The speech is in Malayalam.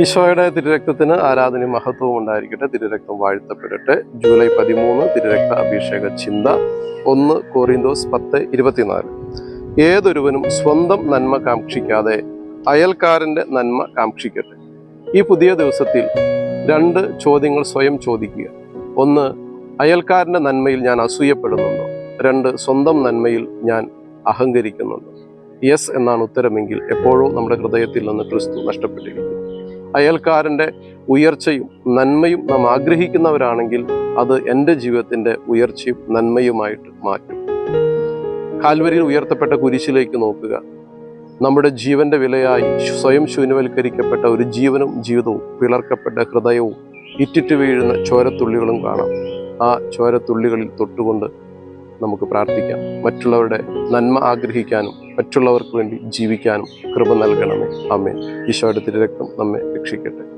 ഈശോയുടെ തിരുരക്തത്തിന് ആരാധന മഹത്വവും ഉണ്ടായിരിക്കട്ടെ. തിരുരക്തം വാഴ്ത്തപ്പെടട്ടെ. ജൂലൈ പതിമൂന്ന് തിരുരക്ത അഭിഷേക ചിന്ത ഒന്ന് കോറിന്തോസ് പത്ത് ഇരുപത്തിനാല്. ഏതൊരുവനും സ്വന്തം നന്മ കാക്ഷിക്കാതെ അയൽക്കാരന്റെ നന്മ കാക്ഷിക്കട്ടെ. ഈ പുതിയ ദിവസത്തിൽ രണ്ട് ചോദ്യങ്ങൾ സ്വയം ചോദിക്കുക. ഒന്ന് അയൽക്കാരന്റെ നന്മയിൽ ഞാൻ അസൂയപ്പെടുന്നുണ്ടോ? രണ്ട് സ്വന്തം നന്മയിൽ ഞാൻ അഹങ്കരിക്കുന്നുണ്ടോ? യെസ് എന്നാണ് ഉത്തരമെങ്കിൽ എപ്പോഴും നമ്മുടെ ഹൃദയത്തിൽ നിന്ന് ക്രിസ്തു നഷ്ടപ്പെട്ടിരിക്കുന്നു. അയൽക്കാരന്റെ ഉയർച്ചയും നന്മയും നാം ആഗ്രഹിക്കുന്നവരാണെങ്കിൽ അത് എന്റെ ജീവിതത്തിന്റെ ഉയർച്ചയും നന്മയുമായിട്ട് മാറ്റും. കാൽവരിയിൽ ഉയർത്തപ്പെട്ട കുരിശിലേക്ക് നോക്കുക. നമ്മുടെ ജീവന്റെ വിലയായി സ്വയം ശൂന്യവൽക്കരിക്കപ്പെട്ട ഒരു ജീവനും ജീവിതവും പിളർക്കപ്പെട്ട ഹൃദയവും ഇറ്റിറ്റ് വീഴുന്ന ചോരത്തുള്ളികളും കാണാം. ആ ചോരത്തുള്ളികളിൽ തൊട്ടുകൊണ്ട് നമുക്ക് പ്രാർത്ഥിക്കാം. മറ്റുള്ളവരുടെ നന്മ ആഗ്രഹിക്കാനും മറ്റുള്ളവർക്ക് വേണ്ടി ജീവിക്കാനും കൃപ നൽകണമേ. അമ്മേ ഈശോയുടെ തിരുരക്തം നമ്മെ രക്ഷിക്കട്ടെ.